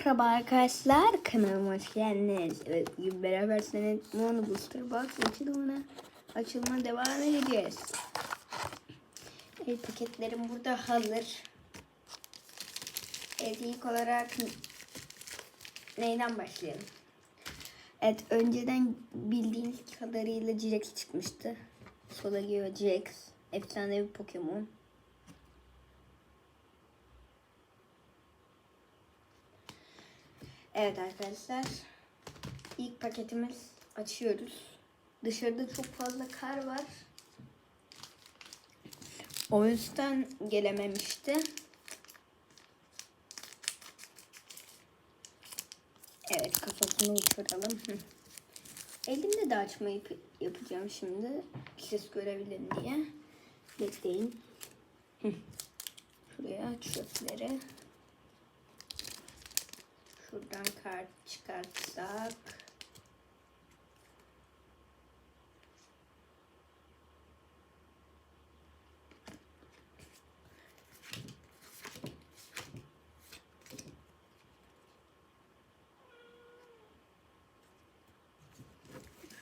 Merhaba arkadaşlar, kanalıma hoş geldiniz. Evet, bugün beraber senin Mono Booster Box açılımına açılma devam edeceğiz. Evet, paketlerim burada hazır. Evet, ilk olarak neyden başlayalım? Evet, önceden bildiğiniz kadarıyla Jirex çıkmıştı. Solagio ve Jirex. Efsane bir Pokemon. Evet arkadaşlar. İlk paketimiz açıyoruz. Dışarıda çok fazla kar var. O yüzden gelememişti. Evet kafasını uçuralım. Hı. Elimde de açmayı yap- yapacağım şimdi. Ses görebilin diye. Bekleyin. Şuraya çöpleri. Şuradan kart çıkartsak.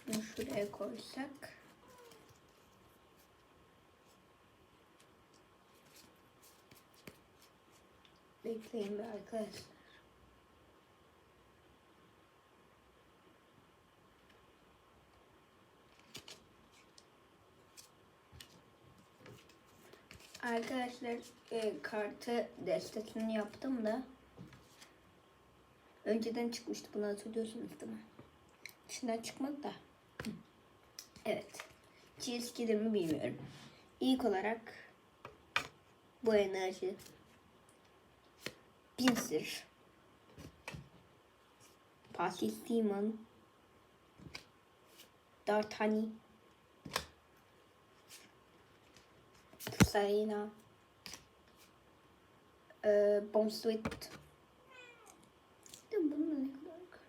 Şunu şuraya koysak. Bekleyin bir arkadaşlar. Arkadaşlar e, kartı destesini yaptım da önceden çıkmıştı bunu hatırlıyorsunuz değil mi? İçinden çıkmadı da. Evet. Gelir mi bilmiyorum. İlk olarak bu enerji Pinsir Pasif Demon Dartani Sayına ee, Bonsweet De bunun ne kadar kart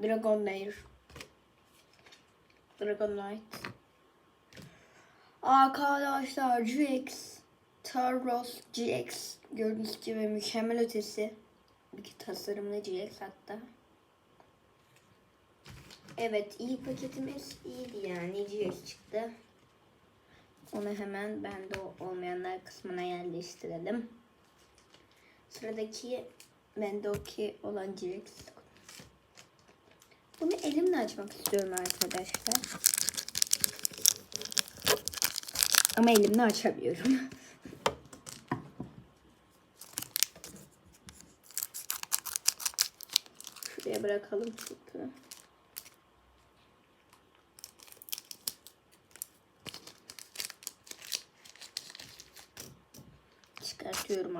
var? Dragonair Dragonite Arkadaşlar GX Taros GX gördüğünüz gibi mükemmel ötesi. Bir tasarımlı GX hatta. Evet iyi paketimiz iyiydi yani GX çıktı. Onu hemen bende olmayanlar kısmına yerleştirelim. Sıradaki bende okey olan GX. Bunu elimle açmak istiyorum arkadaşlar. Ama elimle açamıyorum. Şuraya bırakalım çöpü.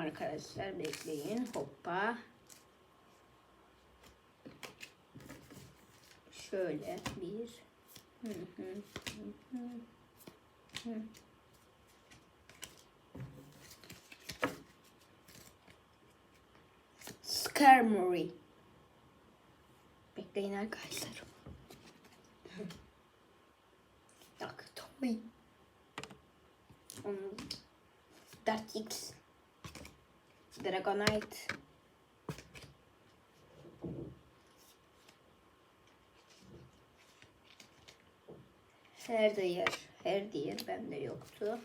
Arkadaşlar. Bekleyin. Hoppa. Şöyle bir. Hı hı, hı hı, hı. Skarmory. Bekleyin arkadaşlar. Bak Toy. Um, Dartix. Dragonite. Her diğer, her diğer bende yoktu.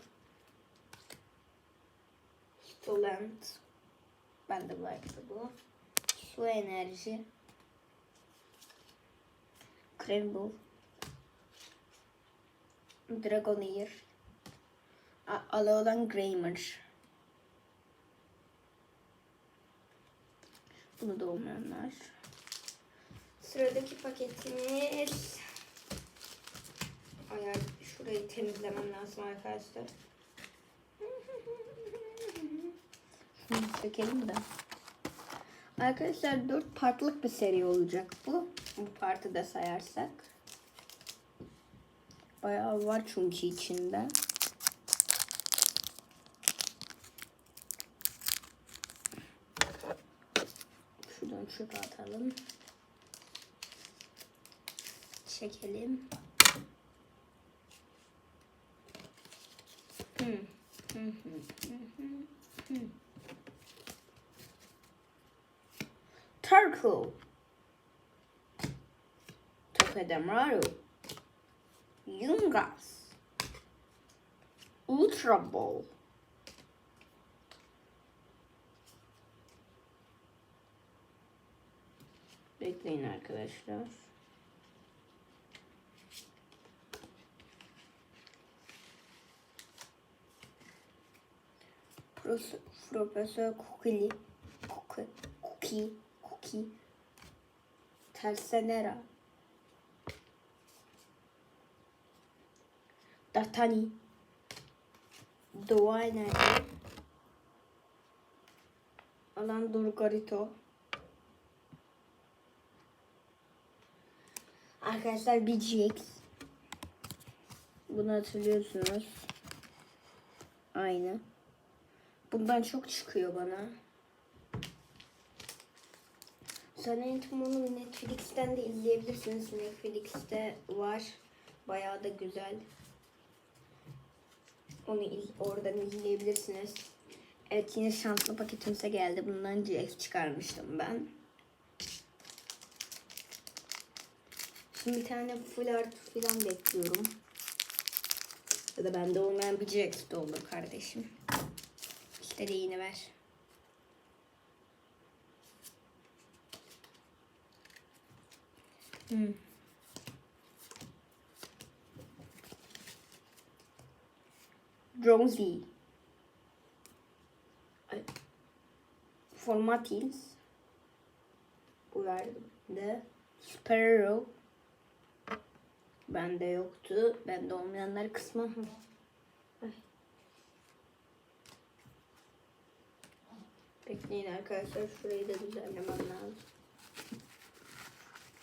Stolant. Bende vardı bu. Su enerji. Crumble. Dragonair. A- Alolan Grammar. Bunu da olmayanlar. Sıradaki paketimiz. Ay ay, şurayı temizlemem lazım arkadaşlar. Şunu sökelim de. Arkadaşlar 4 partlık bir seri olacak bu. Bu partı da sayarsak. Bayağı var çünkü içinde. Şuradan çöpe atalım. Çekelim. Hı. Turtle. Yungas. Ultra Ball. Bekleyin arkadaşlar. Profesör Kukili. Kuki. Kuki. Kuki. Tersenera. Datani. Doğa enerji. Alan Durgarito. Arkadaşlar BGX. Bunu hatırlıyorsunuz. Aynı. Bundan çok çıkıyor bana. Zannettim onu Netflix'ten de izleyebilirsiniz. Netflix'te var. Bayağı da güzel. Onu iz- oradan izleyebilirsiniz. Evet yine şanslı paketimize geldi. Bundan GX çıkarmıştım ben. Şimdi bir tane full art falan bekliyorum. Ya da bende olmayan bir GX de olur kardeşim. İşte de yine ver. Hmm. Rosie. Formatils. Bu verdim de. Sparrow. Bende yoktu. Bende olmayanlar kısmı. Bekleyin arkadaşlar. Şurayı da düzenlemem lazım.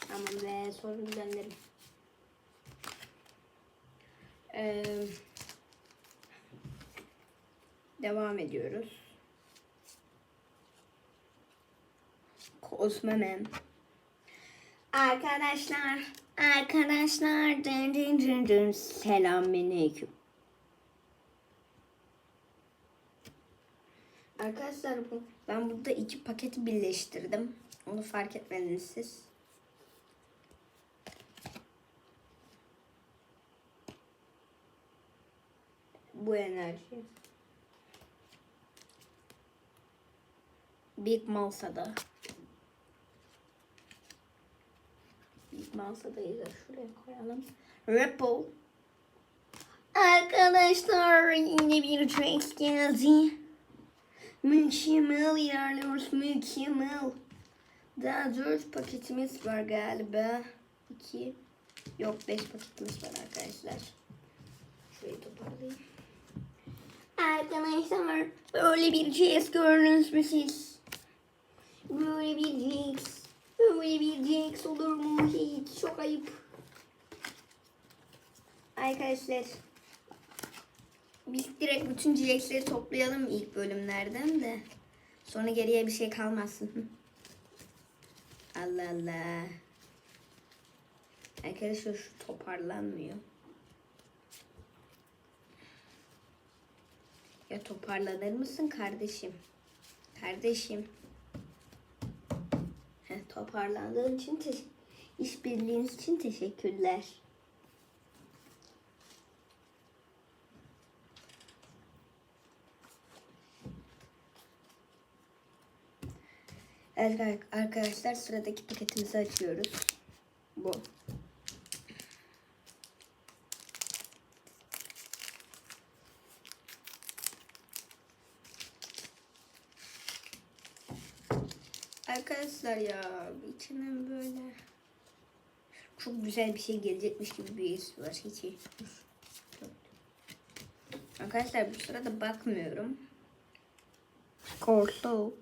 Tamam ve sonra düzenlerim. Ee, devam ediyoruz. Kozmemem. Arkadaşlar, arkadaşlar, dın dın dın dın, selamünaleyküm. Arkadaşlar bu, ben burada iki paketi birleştirdim. Onu fark etmediniz siz. Bu enerji. Big Malsa'da. Da şuraya koyalım. Ripple. Arkadaşlar yine bir track geldi. Mükemmel ilerliyoruz mükemmel. Daha dört paketimiz var galiba. İki. Yok beş paketimiz var arkadaşlar. Şurayı toparlayayım. Arkadaşlar böyle bir CS gördünüz mü siz? Böyle bir GX. Böyle bir GX olur mu hiç? Çok ayıp. Arkadaşlar biz direkt bütün GX'leri toplayalım ilk bölümlerden de. Sonra geriye bir şey kalmasın. Allah Allah. Arkadaşlar şu toparlanmıyor. Ya toparlanır mısın kardeşim? Kardeşim. Toparlandığın için işbirliğiniz için teşekkürler. Evet arkadaşlar sıradaki paketimizi açıyoruz. Bu. Arkadaşlar ya içinden böyle çok güzel bir şey gelecekmiş gibi bir his var. Hiç. Arkadaşlar bu sırada bakmıyorum. Corso.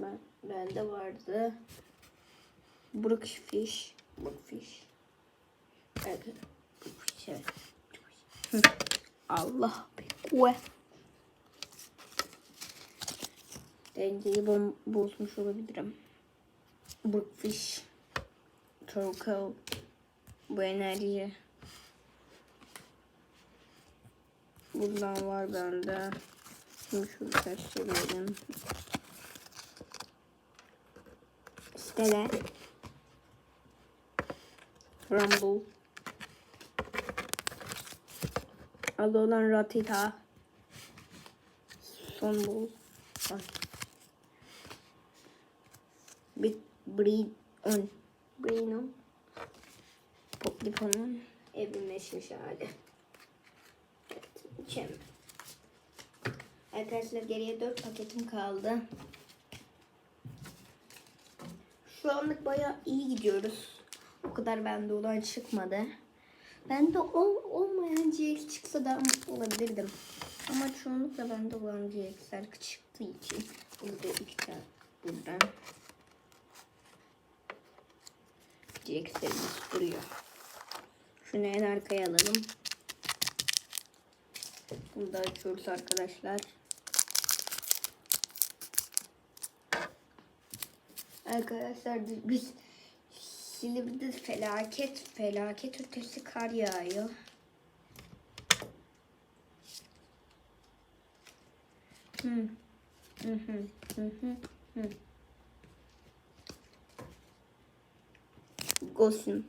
Ben, bende vardı. Brookfish. Brookfish. Evet. Allah be. Kue. Dengeyi bozmuş olabilirim. Brookfish. Turtle. Bu enerji. Bundan var bende. Şimdi şunu gösterelim. Stele. Rumble. Adı olan Ratita. Sonbul. Ay. Bit Breed on. Breenon. Poplipon'un evrimleşmiş hali. Evet, mükemmel. Arkadaşlar geriye 4 paketim kaldı. Şu anlık bayağı iyi gidiyoruz. O kadar bende olan çıkmadı. Bende ol, olmayan GX çıksa da olabilirdim. Ama çoğunlukla bende olan GX'ler çıktığı için. Burada iki tane buradan. GX'lerimiz duruyor. Şunu en arkaya alalım. Bunu da açıyoruz arkadaşlar. Arkadaşlar biz Silivri'de felaket felaket ötesi kar yağıyor. Hı. Hı hı hı hı hı. Gosun.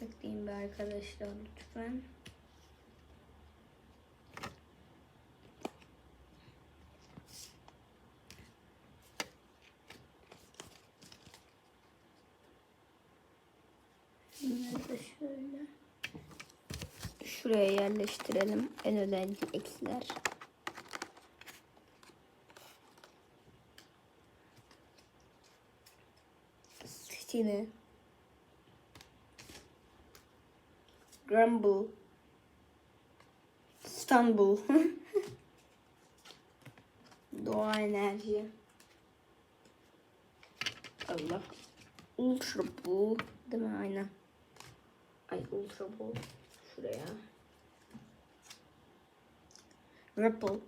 Bekleyin bir arkadaşlar lütfen. Bunları da şöyle şuraya yerleştirelim. En önemli eksiler. Stine. Grumble. İstanbul. Doğa enerji. Allah. Ultra bu. Değil mi? Aynen. Ay ultra bu. Şuraya. Ripple.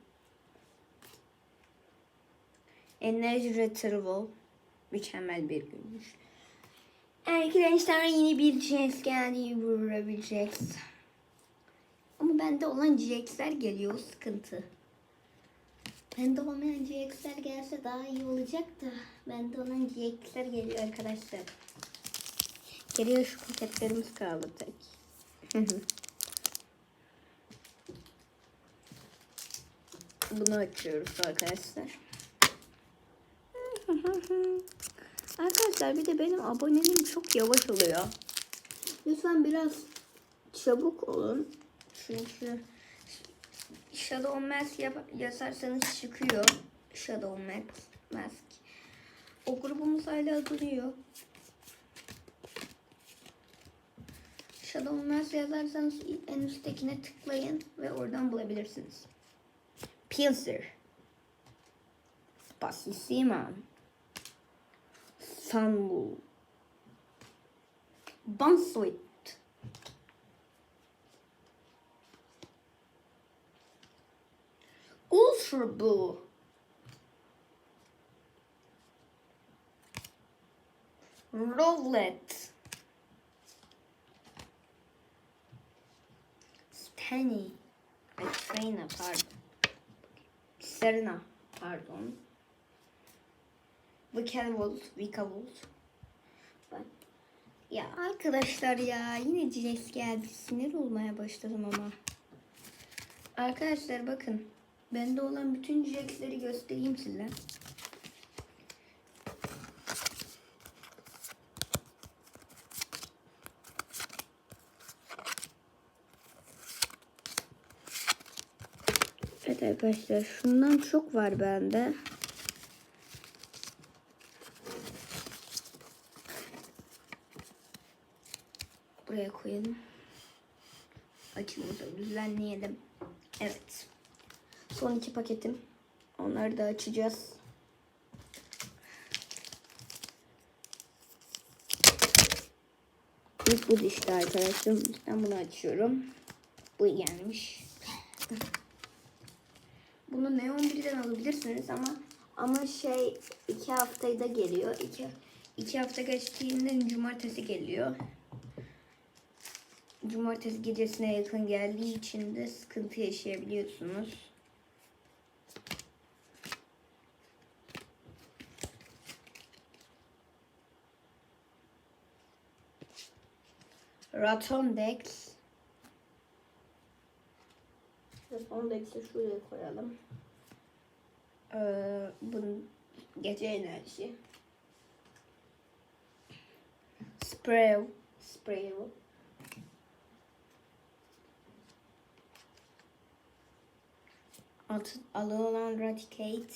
Enerji Retrieval. Mükemmel bir günmüş. Arkadaşlar yeni bir GX geldi. Vurabileceğiz. Ama bende olan GX'ler geliyor. Sıkıntı. Bende olmayan GX'ler gelse daha iyi olacak da. Bende olan GX'ler geliyor arkadaşlar. Geriye şu paketlerimiz kaldı tek. Bunu açıyoruz arkadaşlar. Arkadaşlar bir de benim aboneliğim çok yavaş oluyor. Lütfen biraz çabuk olun. Çünkü Shadow Mask yap- yazarsanız çıkıyor. Shadow Mask. O grubumuz hala duruyor. Shadow Mask yazarsanız en üsttekine tıklayın ve oradan bulabilirsiniz. Pilser. Spasissima. Sunwool. Bunsweet. Ultra Blue. Rowlet. Stanny. Ay, Trina pardon. Serena pardon. Vicavult. Vicavult. Ben... Ya arkadaşlar ya yine Jilex geldi. Sinir olmaya başladım ama. Arkadaşlar bakın. Bende olan bütün Jilex'leri göstereyim size. Evet arkadaşlar şundan çok var bende. Buraya koyalım. Açımızı düzenleyelim. Evet. Son iki paketim. Onları da açacağız. İlk bu işte arkadaşlar. Ben bunu açıyorum. Bu gelmiş. Bunu Neon 1'den alabilirsiniz ama ama şey iki haftayı da geliyor. İki, iki hafta geçtiğinde cumartesi geliyor. Cumartesi gecesine yakın geldiği için de sıkıntı yaşayabiliyorsunuz. Ratondex. Ratondex'i şuraya koyalım. Ee, bunun gece enerji. Spray. Spray. Altı, alı olan Raticate.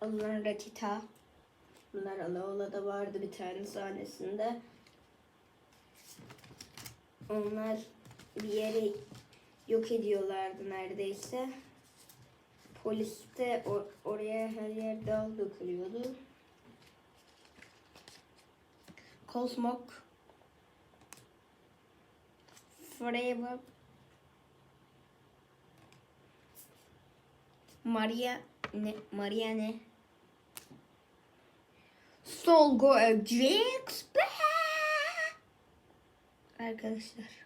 Alınan Ratita. Bunlar Alaola'da vardı bir tane sahnesinde. Onlar bir yere yok ediyorlardı neredeyse. Polis de or- oraya her yer dal dökülüyordu. Cosmok Forever Maria ne Maria ne Solgo Jax Arkadaşlar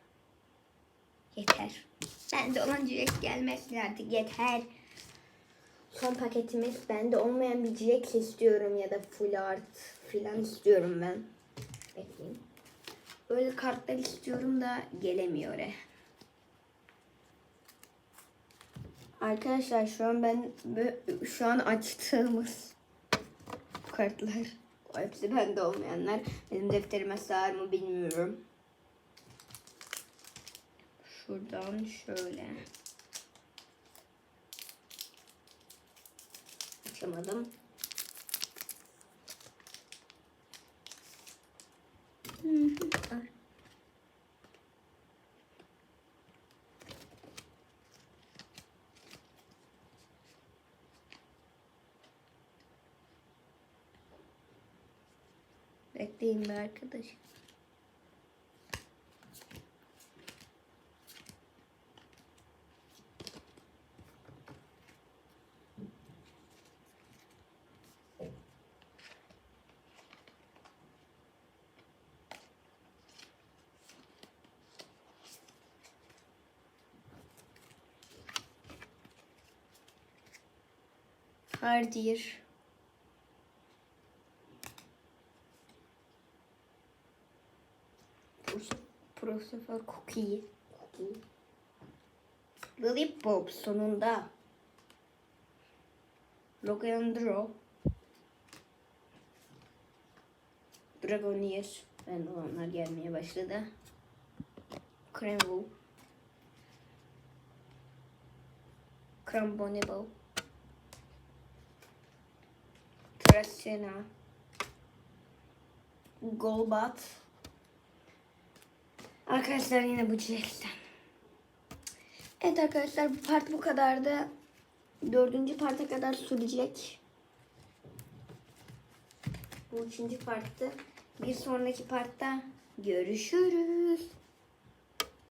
yeter. Bende olan Jax gelmesin artık yeter. Son paketimiz bende olmayan bir Jax istiyorum ya da full art filan istiyorum ben. Bekleyin. Böyle kartlar istiyorum da gelemiyor oraya. Arkadaşlar şu an ben şu an açtığımız kartlar. O hepsi bende olmayanlar. Benim defterime sığar mı bilmiyorum. Şuradan şöyle. Açamadım. Hı hı. Bekleyin bir arkadaş. Hardier. Profesör Cookie. Cookie. Lollipop sonunda. Logandro. Dragonier. Ben olanlar gelmeye başladı. Cremble. Crambonable. Tracena. Golbat. Arkadaşlar yine bu çilekten. Evet arkadaşlar bu part bu kadardı. Dördüncü parta kadar sürecek. Bu üçüncü parttı. Bir sonraki partta görüşürüz.